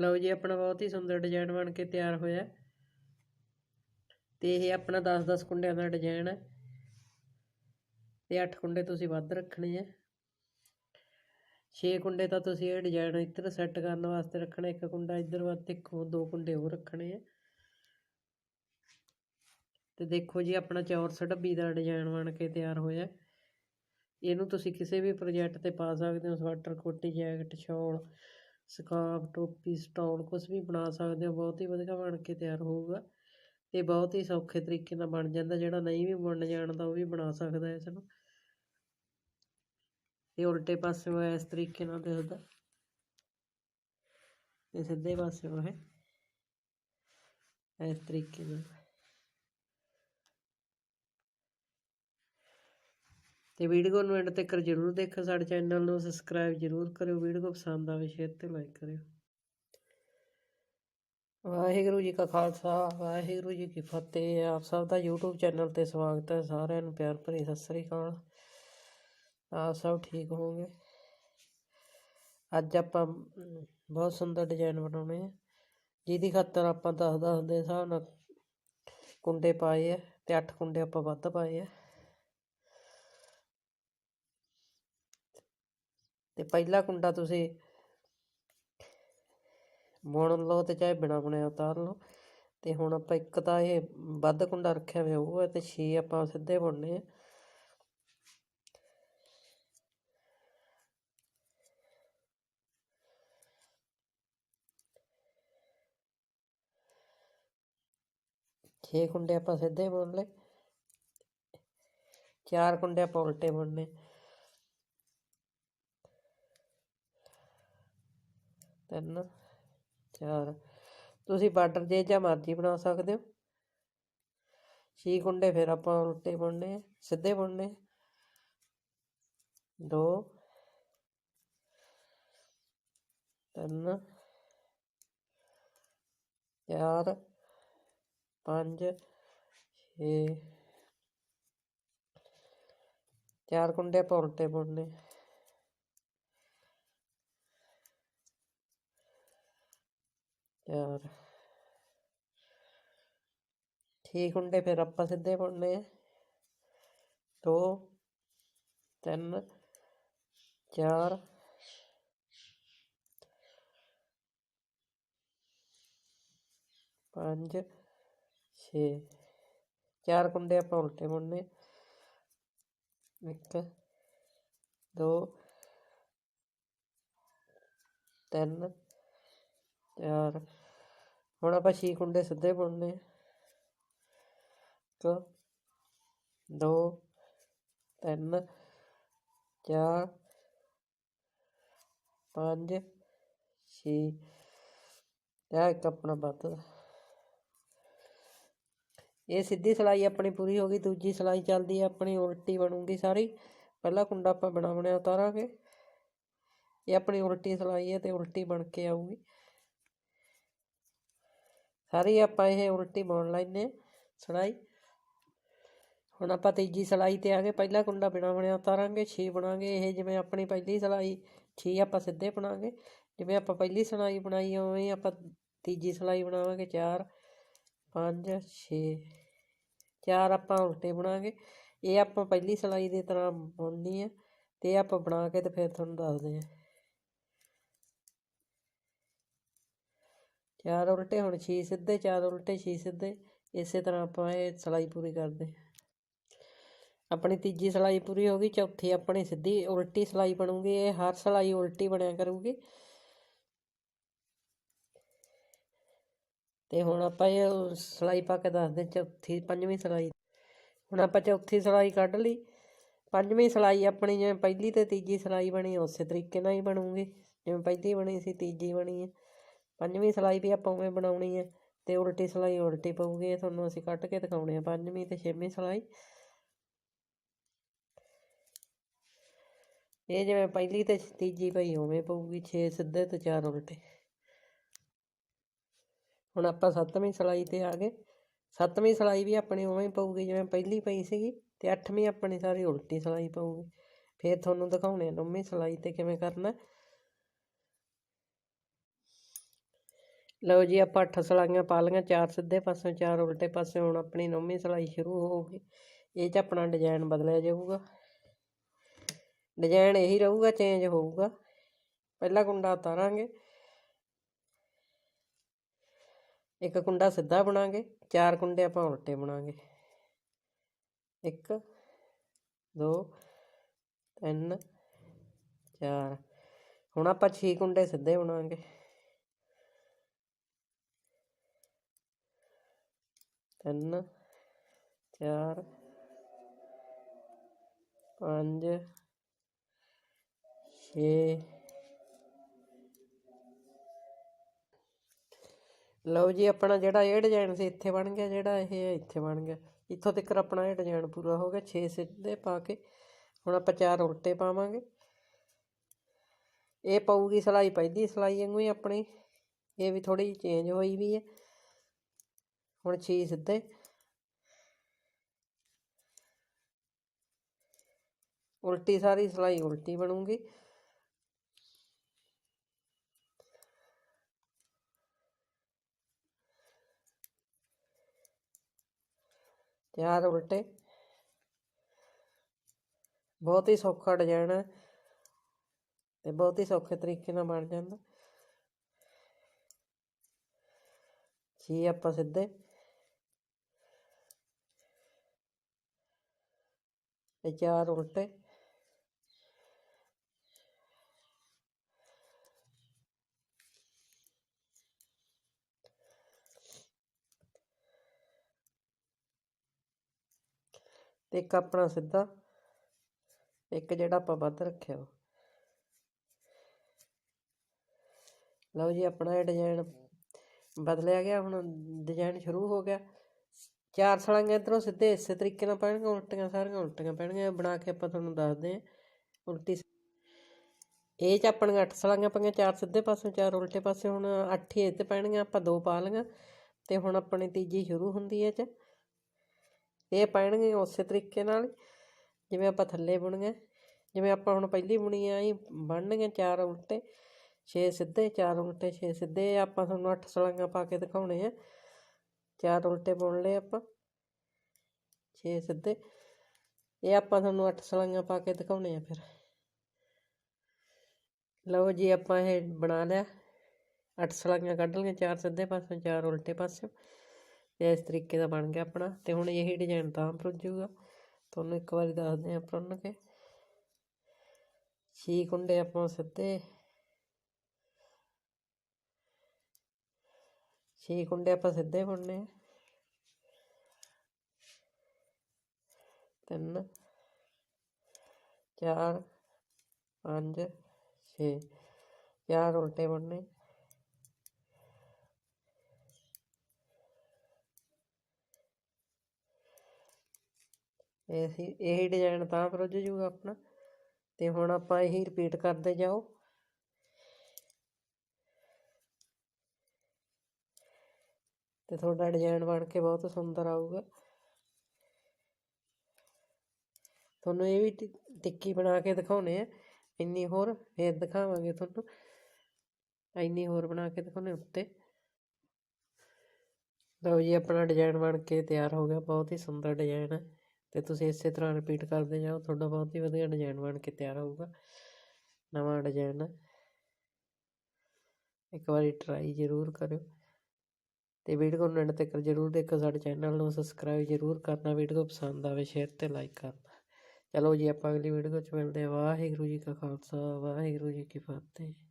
ਲਓ ਜੀ, ਆਪਣਾ ਬਹੁਤ ਹੀ ਸੁੰਦਰ ਡਿਜ਼ਾਈਨ ਬਣ ਕੇ ਤਿਆਰ ਹੋਇਆ। ਤੇ ਇਹ ਆਪਣਾ 10-10 ਕੁੰਡਿਆਂ ਦਾ ਡਿਜ਼ਾਈਨ ਹੈ। ਤੇ 8 ਕੁੰਡੇ ਤੁਸੀਂ ਵੱਧ ਰੱਖਣੇ ਆ। 6 ਕੁੰਡੇ ਤਾਂ ਤੁਸੀਂ ਇਹ ਡਿਜ਼ਾਈਨ ਇੱਧਰ ਸੈੱਟ ਕਰਨ ਵਾਸਤੇ ਰੱਖਣਾ, ਇੱਕ ਕੁੰਡਾ ਇੱਧਰ ਵੱਧ ਦੇਖੋ ਦੋ ਕੁੰਡੇ ਹੋਰ ਰੱਖਣੇ ਆ। ਤੇ ਦੇਖੋ ਜੀ, ਆਪਣਾ ਚੌਰਸ ਡੱਬੀ ਦਾ ਡਿਜ਼ਾਈਨ ਬਣ ਕੇ ਤਿਆਰ ਹੋਇਆ। ਇਹਨੂੰ ਤੁਸੀਂ ਕਿਸੇ ਵੀ ਪ੍ਰੋਜੈਕਟ ਤੇ ਪਾ ਸਕਦੇ ਹੋ, ਸਵੈਟਰ, ਕੋਟੀ, ਜੈਕਟ, ਸ਼ਾਲ। ਸਕਾਫ ਟੋਪੀ, ਸਟੋਲ ਕੁਝ ਵੀ ਬਣਾ ਸਕਦੇ ਹੋ, ਬਹੁਤ ਹੀ ਵਧੀਆ ਬਣ ਕੇ ਤਿਆਰ ਹੋਊਗਾ ਤੇ ਬਹੁਤ ਹੀ ਸੌਖੇ ਤਰੀਕੇ ਨਾਲ ਬਣ ਜਾਂਦਾ, ਜਿਹੜਾ ਨਹੀਂ ਵੀ ਬੁਣਨ ਜਾਣਦਾ ਉਹ ਵੀ ਬਣਾ ਸਕਦਾ ਹੈ ਇਸ ਨੂੰ ਤੇ ਉਲਟੇ ਪਾਸੇ ਇਸ ਤਰੀਕੇ ਨਾਲ ਦਿਖਦਾ ਤੇ ਸਿੱਧੇ ਪਾਸੇ ਹੈ। ਇਸ ਤਰੀਕੇ ਨਾਲ। ਤੇ ਵੀਡੀਓ ਨੂੰ ਐਂਡ ਤੱਕ ਜਰੂਰ ਦੇਖੋ ਸਾਡੇ ਚੈਨਲ ਨੂੰ ਸਬਸਕ੍ਰਾਈਬ ਜਰੂਰ ਕਰਿਓ, ਵੀਡੀਓ ਪਸੰਦ ਆਵੇ ਸ਼ੇਅਰ ਤੇ ਲਾਈਕ ਕਰਿਓ। ਵਾਹਿਗੁਰੂ ਜੀ ਕਾ ਖਾਲਸਾ, ਵਾਹਿਗੁਰੂ ਜੀ ਕੀ ਫਤਿਹ, ਆਪ ਸਭ ਦਾ YouTube ਚੈਨਲ ਤੇ ਸਵਾਗਤ ਹੈ, ਸਾਰਿਆਂ ਨੂੰ ਪਿਆਰ ਭਰੀ ਸਤਿ ਸ੍ਰੀ ਅਕਾਲ। ਆਪ ਸਭ ਠੀਕ ਹੋਵੋਗੇ? ਅੱਜ ਆਪਾਂ ਬਹੁਤ ਸੁੰਦਰ ਡਿਜ਼ਾਈਨ ਬਣਾਉਣੇ ਆ ਜਿਹਦੀ ਖਾਤਰ ਆਪਾਂ 10 10 ਦੇ ਹਿਸਾਬ ਨਾਲ ਕੁੰਡੇ ਪਾਏ ਆ ਤੇ 8 ਕੁੰਡੇ ਆਪਾਂ ਵੱਧ ਪਾਏ ਆ ਤੇ ਪਹਿਲਾ ਕੁੰਡਾ ਤੁਸੀਂ ਬੁਣ ਲਓ ਤੇ ਚਾਹੇ ਬਿਨਾ ਬਣਿਆ ਉਤਾਰ ਲਓ। ਤੇ ਹੁਣ ਆਪਾਂ ਇੱਕ ਤਾਂ ਇਹ ਵੱਧ ਕੁੰਡਾ ਰੱਖਿਆ ਹੋਇਆ ਉਹ ਹੈ ਤੇ 6 ਆਪਾਂ ਸਿੱਧੇ ਬੁਣਨੇ ਆ। ਛੇ ਕੁੰਡੇ ਆਪਾਂ ਸਿੱਧੇ ਬੁਣ ਲਏ। ਚਾਰ ਕੁੰਡੇ ਆਪਾਂ ਉਲਟੇ ਬੁਣਨੇ। ਤਿੰਨ, ਚਾਰ। ਤੁਸੀਂ ਬਾਰਡਰ ਜੇ ਜਾਂ ਮਰਜ਼ੀ ਬਣਾ ਸਕਦੇ ਹੋ। ਛੇ ਕੁੰਡੇ ਫਿਰ ਆਪਾਂ ਉਲਟੇ ਬੁਣਨੇ ਸਿੱਧੇ ਬੁਣਨੇ ਦੋ, ਤਿੰਨ, ਚਾਰ, ਪੰਜ, ਛੇ। ਚਾਰ ਕੁੰਡੇ ਆਪਾਂ ਉਲਟੇ ਬੁਣਨੇ ਚਾਰ ਛੇ ਕੁੰਡੇ ਫਿਰ ਆਪਾਂ ਸਿੱਧੇ ਬੁਣਨੇ ਦੋ, ਤਿੰਨ, ਚਾਰ, ਪੰਜ, ਛੇ। ਚਾਰ ਕੁੰਡੇ ਆਪਾਂ ਉਲਟੇ ਬੁਣਨੇ ਇੱਕ, ਦੋ, ਤਿੰਨ, ਚਾਰ ਹੁਣ ਆਪਾਂ ਛੇ ਕੁੰਡੇ ਸਿੱਧੇ ਬੁਣਨੇ ਇੱਕ, ਦੋ, ਤਿੰਨ, ਚਾਰ, ਪੰਜ, ਛੇ। ਇਹ ਇੱਕ ਆਪਣਾ ਵੱਧ। ਇਹ ਸਿੱਧੀ ਸਲਾਈ ਆਪਣੀ ਪੂਰੀ ਹੋ ਗਈ, ਦੂਜੀ ਸਲਾਈ ਚੱਲਦੀ ਹੈ ਆਪਣੀ ਉਲਟੀ ਬਣੂਗੀ ਸਾਰੀ। ਪਹਿਲਾ ਕੁੰਡਾ ਆਪਾਂ ਬਣਾ ਬਣਿਆ ਉਤਾਰਾਂਗੇ। ਇਹ ਆਪਣੀ ਉਲਟੀ ਸਲਾਈ ਹੈ ਤੇ ਉਲਟੀ ਬਣ ਕੇ ਆਊਗੀ। ਸਾਰੀ ਆਪਾਂ ਇਹ ਉਲਟੀ ਬੁਣ ਲੈਨੇ ਸਲਾਈ। ਹੁਣ ਆਪਾਂ ਤੀਜੀ ਸਲਾਈ ਤੇ ਆ ਗਏ ਪਹਿਲਾ ਕੁੰਡਾ ਬਿਨਾ ਬਣਿਆ ਉਤਾਰਾਂਗੇ 6 ਬਣਾਂਗੇ, ਇਹ ਜਿਵੇਂ ਆਪਣੀ ਪਹਿਲੀ ਸਲਾਈ 6 ਆਪਾਂ ਸਿੱਧੇ ਬਣਾਂਗੇ। ਜਿਵੇਂ ਆਪਾਂ ਪਹਿਲੀ ਸਲਾਈ ਬਣਾਈ, ਉਵੇਂ ਹੀ ਆਪਾਂ ਤੀਜੀ ਸਲਾਈ ਬਣਾਵਾਂਗੇ 4 5 6 ਚਾਰ ਆਪਾਂ ਉਲਟੇ ਬਣਾਂਗੇ। ਇਹ ਆਪਾਂ ਪਹਿਲੀ ਸਲਾਈ ਦੀ ਤਰ੍ਹਾਂ ਬੁਣਨੀ ਹੈ ਤੇ ਆਪਾਂ ਬਣਾ ਕੇ ਤੇ ਫਿਰ ਤੁਹਾਨੂੰ ਦੱਸਦੇ ਹਾਂ। ਚਾਰ ਉਲਟੇ ਹੁਣ 6 ਸਿੱਧੇ, ਚਾਰ ਉਲਟੇ 6 ਸਿੱਧੇ। ਇਸੇ ਤਰ੍ਹਾਂ ਆਪਾਂ ਇਹ ਸਲਾਈ ਪੂਰੀ ਕਰਦੇ ਆਪਣੀ ਤੀਜੀ ਸਲਾਈ ਪੂਰੀ ਹੋ ਗਈ, ਚੌਥੀ ਆਪਣੀ ਸਿੱਧੀ ਉਲਟੀ ਸਲਾਈ ਬਣੂਗੀ। ਇਹ ਹਰ ਸਲਾਈ ਉਲਟੀ ਬਣਿਆ ਕਰੂਗੀ। ਤੇ ਹੁਣ ਆਪਾਂ ਇਹ ਸਲਾਈ ਪਾ ਕੇ ਦੱਸਦੇ ਚੌਥੀ, ਪੰਜਵੀਂ ਸਲਾਈ। ਹੁਣ ਆਪਾਂ ਚੌਥੀ ਸਲਾਈ ਕੱਢ ਲਈ। ਪੰਜਵੀਂ ਸਲਾਈ ਆਪਣੀ ਜਿਵੇਂ ਪਹਿਲੀ ਤੇ ਤੀਜੀ ਸਲਾਈ ਬਣੀ, ਉਸੇ ਤਰੀਕੇ ਨਾਲ ਹੀ ਬਣੂਗੀ। ਜਿਵੇਂ ਪਹਿਲੀ ਬਣੀ ਸੀ, ਤੀਜੀ ਬਣੀ ਹੈ। ਪੰਜਵੀਂ ਸਲਾਈ ਵੀ ਆਪਾਂ ਉਵੇਂ ਬਣਾਉਣੀ ਹੈ ਤੇ ਉਲਟੀ ਸਲਾਈ ਉਲਟੀ ਪਊਗੀ ਤੁਹਾਨੂੰ ਅਸੀਂ ਕੱਢ ਕੇ ਦਿਖਾਉਣੇ ਆ ਪੰਜਵੀਂ ਤੇ ਛੇਵੀਂ ਸਲਾਈ। ਇਹ ਜਿਵੇਂ ਪਹਿਲੀ ਤੇ ਤੀਜੀ ਪਈ ਉਵੇਂ ਪਊਗੀ 6 ਸਿੱਧੇ ਤੇ 4 ਉਲਟੇ। ਹੁਣ ਆਪਾਂ ਸੱਤਵੀਂ ਸਲਾਈ ਤੇ ਆ ਗਏ। ਸੱਤਵੀਂ ਸਲਾਈ ਵੀ ਆਪਣੀ ਉਵੇਂ ਹੀ ਪਊਗੀ, ਜਿਵੇਂ ਪਹਿਲੀ ਪਈ ਸੀਗੀ ਤੇ ਅੱਠਵੀਂ ਆਪਣੀ ਸਾਰੀ ਉਲਟੀ ਸਲਾਈ ਪਊਗੀ। ਫਿਰ ਤੁਹਾਨੂੰ ਦਿਖਾਉਣੇ ਆ ਨੌਵੀਂ ਸਲਾਈ ਤੇ ਕਿਵੇਂ ਕਰਨਾ। ਲਓ ਜੀ, ਆਪਾਂ ਅੱਠ ਸਲਾਈਆਂ ਪਾ ਲਈਆਂ, ਚਾਰ ਸਿੱਧੇ ਪਾਸੇ ਚਾਰ ਉਲਟੇ ਪਾਸੇ ਹੁਣ ਆਪਣੀ ਨੌਵੀਂ ਸਲਾਈ ਸ਼ੁਰੂ ਹੋਊਗੀ। ਇਹ 'ਚ ਆਪਣਾ ਡਿਜ਼ਾਈਨ ਬਦਲਿਆ ਜਾਊਗਾ। ਡਿਜ਼ਾਈਨ ਇਹੀ ਰਹੂਗਾ ਚੇਂਜ ਹੋਊਗਾ। ਪਹਿਲਾ ਕੁੰਡਾ ਉਤਾਰਾਂਗੇ। ਇੱਕ ਕੁੰਡਾ ਸਿੱਧਾ ਬਣਾਂਗੇ, ਚਾਰ ਕੁੰਡੇ ਆਪਾਂ ਉਲਟੇ ਬਣਾਂਗੇ। ਇੱਕ, ਦੋ, ਤਿੰਨ, ਚਾਰ। ਹੁਣ ਆਪਾਂ 6 ਕੁੰਡੇ ਸਿੱਧੇ ਬਣਾਂਗੇ। ਤਿੰਨ, ਚਾਰ, ਪੰਜ, ਛੇ, ਲਓ ਜੀ ਆਪਣਾ ਜਿਹੜਾ ਇਹ ਡਿਜ਼ਾਈਨ ਸੀ, ਇੱਥੇ ਬਣ ਗਿਆ, ਜਿਹੜਾ ਇਹ ਇੱਥੇ ਬਣ ਗਿਆ। ਇੱਥੋਂ ਤੱਕ ਆਪਣਾ ਇਹ ਡਿਜ਼ਾਈਨ ਪੂਰਾ ਹੋ ਗਿਆ 6 ਸਿੱਧੇ ਪਾ ਕੇ। ਹੁਣ ਆਪਾਂ ਚਾਰ ਉਲਟੇ ਪਾਵਾਂਗੇ। ਇਹ ਪਊਗੀ ਸਲਾਈ, ਪਹਿਲੀ ਸਲਾਈ ਵਾਂਗੂ ਹੀ ਆਪਣੀ। ਇਹ ਵੀ ਥੋੜੀ ਚੇਂਜ ਹੋਈ ਵੀ ਹੈ। ਹੁਣ 6 ਸਿੱਧੇ। ਉਲਟੀ ਸਾਰੀ ਸਲਾਈ ਉਲਟੀ ਬਣੂਗੀ। ਚਾਰ ਉਲਟੇ। ਬਹੁਤ ਹੀ ਸੌਖਾ ਡਿਜ਼ਾਈਨ ਹੈ ਤੇ ਬਹੁਤ ਹੀ ਸੌਖੇ ਤਰੀਕੇ ਨਾਲ ਬਣ ਜਾਂਦਾ। ਛੇ ਆਪਾਂ ਸਿੱਧੇ। ਤੇ ਚਾਰ ਉਲਟੇ। ਤੇ ਇੱਕ ਆਪਣਾ ਸਿੱਧਾ, ਇੱਕ ਜਿਹੜਾ ਆਪਾਂ ਵੱਧ ਰੱਖਿਆ ਵਾ। ਲਓ ਜੀ, ਆਪਣਾ ਇਹ ਡਿਜ਼ਾਈਨ ਬਦਲਿਆ ਗਿਆ, ਹੁਣ ਡਿਜ਼ਾਈਨ ਸ਼ੁਰੂ ਹੋ ਗਿਆ। ਚਾਰ ਸਲਾਈਆਂ ਇਧਰੋਂ ਸਿੱਧੇ ਇਸੇ ਤਰੀਕੇ ਨਾਲ ਪੈਣਗੀਆਂ ਉਲਟੀਆਂ ਸਾਰੀਆਂ ਉਲਟੀਆਂ ਪੈਣਗੀਆਂ ਬਣਾ ਕੇ ਆਪਾਂ ਤੁਹਾਨੂੰ ਦੱਸਦੇ ਹਾਂ। ਉਲਟੀ ਇਹ ਚ ਆਪਣੀਆਂ ਅੱਠ ਸਲਾਈਆਂ ਪਈਆਂ, ਚਾਰ ਸਿੱਧੇ ਪਾਸੇ ਚਾਰ ਉਲਟੇ ਪਾਸੇ, ਹੁਣ ਅੱਠ ਹੀ ਇੱਥੇ ਪੈਣਗੀਆਂ, ਆਪਾਂ ਦੋ ਪਾ ਲਈਆਂ ਤੇ ਹੁਣ ਆਪਣੀ ਤੀਜੀ ਸ਼ੁਰੂ ਹੁੰਦੀ ਹੈ ਚ। ਇਹ ਪੈਣਗੇ ਉਸੇ ਤਰੀਕੇ ਨਾਲ ਜਿਵੇਂ ਆਪਾਂ ਥੱਲੇ ਬੁਣੀਆਂ, ਜਿਵੇਂ ਆਪਾਂ ਹੁਣ ਪਹਿਲੀ ਬੁਣੀ ਆ ਹੀ ਬਣਨਗੇ ਚਾਰ ਉਲਟੇ 6 ਸਿੱਧੇ, ਚਾਰ ਉਲਟੇ 6 ਸਿੱਧੇ ਆਪਾਂ ਤੁਹਾਨੂੰ 8 ਸਲਾਈਆਂ ਪਾ ਕੇ ਦਿਖਾਉਣੇ ਆ। ਚਾਰ ਉਲਟੇ ਬੁਣ ਲਏ ਆਪਾਂ 6 ਸਿੱਧੇ। ਇਹ ਆਪਾਂ ਤੁਹਾਨੂੰ 8 ਸਲਾਈਆਂ ਪਾ ਕੇ ਦਿਖਾਉਣੇ ਆ ਫਿਰ। ਲਓ ਜੀ, ਆਪਾਂ ਇਹ ਬਣਾ ਲਿਆ। 8 ਸਲਾਈਆਂ ਕੱਢ ਲਈਆਂ, ਚਾਰ ਸਿੱਧੇ ਪਾਸੇ, ਚਾਰ ਉਲਟੇ ਪਾਸੇ। ਤੇ ਇਸ ਤਰੀਕੇ ਦਾ ਬਣ ਗਿਆ ਆਪਣਾ। ਤੇ ਹੁਣ ਇਹੀ ਡਿਜ਼ਾਈਨ ਤਾਂ ਭੁੱਜੂਗਾ ਤੁਹਾਨੂੰ ਇੱਕ ਵਾਰੀ ਦੱਸਦੇ ਆ ਭੁੰਨ ਕੇ। ਛੇ ਕੁੰਡੇ ਆਪਾਂ ਸਿੱਧੇ ਛੇ ਕੁੰਡੇ ਆਪਾਂ ਸਿੱਧੇ ਬੁਣਨੇ ਤਿੰਨ, ਚਾਰ, ਪੰਜ, ਛੇ। ਚਾਰ ਉਲਟੇ ਬੁਣਨੇ ਇਹ ਸੀ, ਇਹੀ ਡਿਜ਼ਾਈਨ ਤਾਂ ਪ੍ਰੁੱਜ ਜੂਗਾ ਆਪਣਾ। ਤੇ ਹੁਣ ਆਪਾਂ ਇਹੀ ਰਿਪੀਟ ਕਰਦੇ ਜਾਓ। ਤੇ ਤੁਹਾਡਾ ਡਿਜ਼ਾਈਨ ਬਣ ਕੇ ਬਹੁਤ ਸੁੰਦਰ ਆਊਗਾ। ਤੁਹਾਨੂੰ ਇਹ ਵੀ ਟਿੱਕੀ ਬਣਾ ਕੇ ਦਿਖਾਉਣੇ ਆ। ਇੰਨੀ ਹੋਰ, ਫੇਰ ਦਿਖਾਵਾਂਗੇ ਤੁਹਾਨੂੰ। ਇੰਨੀ ਹੋਰ ਬਣਾ ਕੇ ਦਿਖਾਉਣੇ ਉੱਤੇ। ਲਓ ਜੀ, ਆਪਣਾ ਡਿਜ਼ਾਈਨ ਬਣ ਕੇ ਤਿਆਰ ਹੋ ਗਿਆ। ਬਹੁਤ ਹੀ ਸੁੰਦਰ ਡਿਜ਼ਾਈਨ ਹੈ ਤੇ ਤੁਸੀਂ ਇਸੇ ਤਰ੍ਹਾਂ ਰਿਪੀਟ ਕਰਦੇ ਜਾਓ। ਤੁਹਾਡਾ ਬਹੁਤ ਹੀ ਵਧੀਆ ਡਿਜ਼ਾਈਨ ਬਣ ਕੇ ਤਿਆਰ ਹੋਊਗਾ। ਨਵਾਂ ਡਿਜ਼ਾਈਨ ਇੱਕ ਵਾਰੀ ਟਰਾਈ ਜ਼ਰੂਰ ਕਰਿਓ। ਤੇ ਵੀਡੀਓ ਨੂੰ ਐਂਡ ਤੱਕ ਜ਼ਰੂਰ ਦੇਖੋ, ਸਾਡੇ ਚੈਨਲ ਨੂੰ ਸਬਸਕ੍ਰਾਈਬ ਜ਼ਰੂਰ ਕਰਨਾ, ਵੀਡੀਓ ਪਸੰਦ ਆਵੇ ਸ਼ੇਅਰ ਤੇ ਲਾਈਕ ਕਰਨਾ। ਚਲੋ ਜੀ, ਆਪਾਂ ਅਗਲੀ ਵੀਡੀਓ 'ਚ ਮਿਲਦੇ ਹਾਂ। ਵਾਹਿਗੁਰੂ ਜੀ ਕਾ ਖਾਲਸਾ, ਵਾਹਿਗੁਰੂ ਜੀ ਕੀ ਫਤਿਹ।